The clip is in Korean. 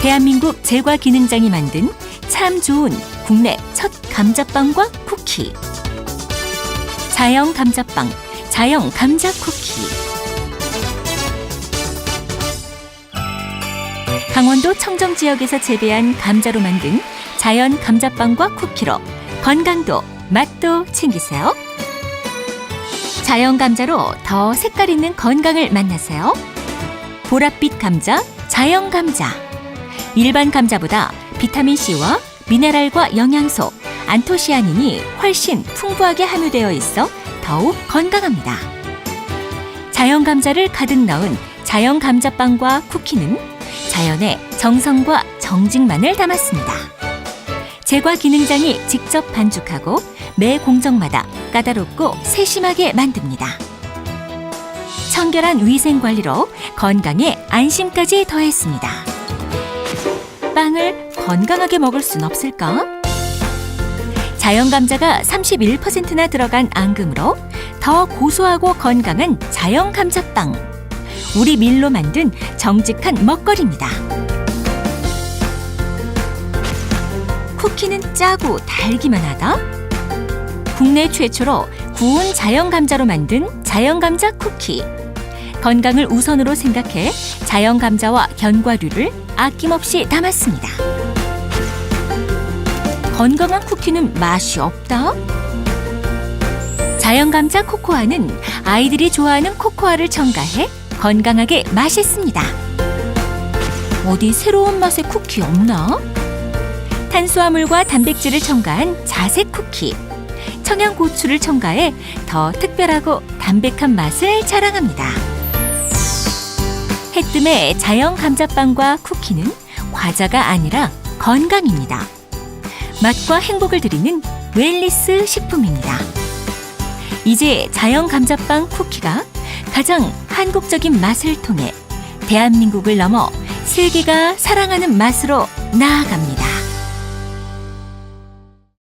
대한민국 제과 기능장이 만든 참 좋은 국내 첫 감자빵과 쿠키. 자영 감자빵, 자영 감자 쿠키. 강원도 청정 지역에서 재배한 감자로 만든 자연 감자빵과 쿠키로 건강도 맛도 챙기세요. 자연 감자로 더 색깔 있는 건강을 만나세요. 보랏빛 감자, 자연 감자. 일반 감자보다 비타민 C와 미네랄과 영양소, 안토시아닌이 훨씬 풍부하게 함유되어 있어 더욱 건강합니다. 자연 감자를 가득 넣은 자연 감자빵과 쿠키는 자연의 정성과 정직만을 담았습니다. 제과 기능장이 직접 반죽하고 매 공정마다 까다롭고 세심하게 만듭니다. 청결한 위생 관리로 건강에 안심까지 더했습니다. 건강하게 먹을 순 없을까? 자연 감자가 31%나 들어간 앙금으로 더 고소하고 건강한 자연 감자빵. 우리 밀로 만든 정직한 먹거리입니다. 쿠키는 짜고 달기만 하다? 국내 최초로 구운 자연 감자로 만든 자연 감자 쿠키. 건강을 우선으로 생각해 자연 감자와 견과류를 아낌없이 담았습니다. 건강한 쿠키는 맛이 없다? 자연 감자 코코아는 아이들이 좋아하는 코코아를 첨가해 건강하게 맛있습니다. 어디 새로운 맛의 쿠키 없나? 탄수화물과 단백질을 첨가한 자색 쿠키. 청양 고추를 첨가해 더 특별하고 담백한 맛을 자랑합니다. 해뜸의 자연 감자빵과 쿠키는 과자가 아니라 건강입니다. 맛과 행복을 드리는 웰리스 식품입니다. 이제 자연 감자빵 쿠키가 가장 한국적인 맛을 통해 대한민국을 넘어 세계가 사랑하는 맛으로 나아갑니다.